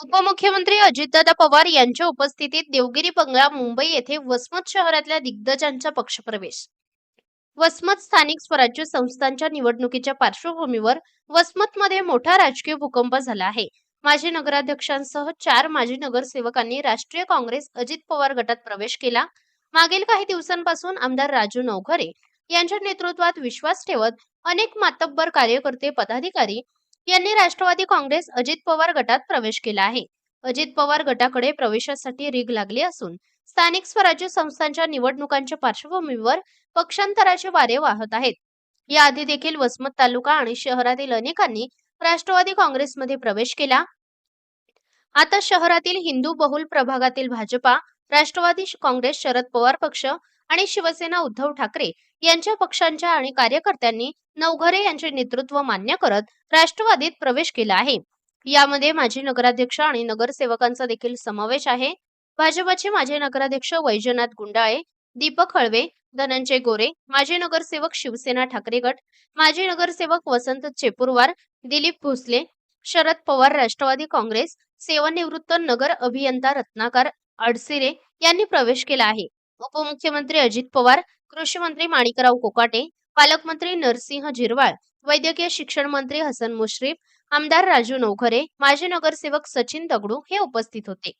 उपमुख्यमंत्री अजितदादा पवार यांच्या उपस्थितीत देवगिरी बंगला मुंबई येथे वसमत शहरातल्या दिग्गजांचा पक्षप्रवेश. वसमत स्थानिक स्वराज्य संस्थांच्या निवडणुकीच्या पार्श्वभूमीवर वसमतमध्ये मोठा राजकीय भूकंप झाला आहे. माजी नगराध्यक्षांसह चार माजी नगरसेवकांनी राष्ट्रीय काँग्रेस अजित पवार गटात प्रवेश केला. मागील काही दिवसांपासून आमदार राजू नवघरे यांच्या नेतृत्वात विश्वास ठेवत अनेक मातब्बर कार्यकर्ते पदाधिकारी यांनी राष्ट्रवादी काँग्रेस अजित पवार गटात प्रवेश केला आहे. अजित पवार गटाकडे प्रवेशासाठी रीग लागली असून स्थानिक स्वराज्य संस्थांच्या निवडणुकांच्या पार्श्वभूमीवर पक्षांतराचे वारे वाहत आहेत. याआधी देखील वसमत तालुका आणि शहरातील अनेकांनी राष्ट्रवादी काँग्रेसमध्ये प्रवेश केला. आता शहरातील हिंदू बहुल प्रभागातील भाजपा राष्ट्रवादी काँग्रेस शरद पवार पक्ष आणि शिवसेना उद्धव ठाकरे यांच्या पक्षांच्या आणि कार्यकर्त्यांनी नवघरे यांचे नेतृत्व मान्य करत राष्ट्रवादीत प्रवेश केला आहे. यामध्ये माजी नगराध्यक्ष आणि नगरसेवकांचा देखील समावेश आहे. भाजपचे माजी नगराध्यक्ष वैजनाथ गुंडाळे दीपक हळवे धनंजय गोरे माजी नगरसेवक शिवसेना ठाकरे गट माजी नगरसेवक वसंत चेपूरवार दिलीप भोसले शरद पवार राष्ट्रवादी काँग्रेस सेवानिवृत्त नगर अभियंता रत्नाकर अडसिरे यांनी प्रवेश केला आहे. उपमुख्यमंत्री अजित पवार कृषी मंत्री माणिकराव कोकाटे पालकमंत्री नरसिंह झिरवाळ वैद्यकीय शिक्षण मंत्री हसन मुश्रीफ आमदार राजू नवखरे माजी नगरसेवक सचिन दगडू हे उपस्थित होते.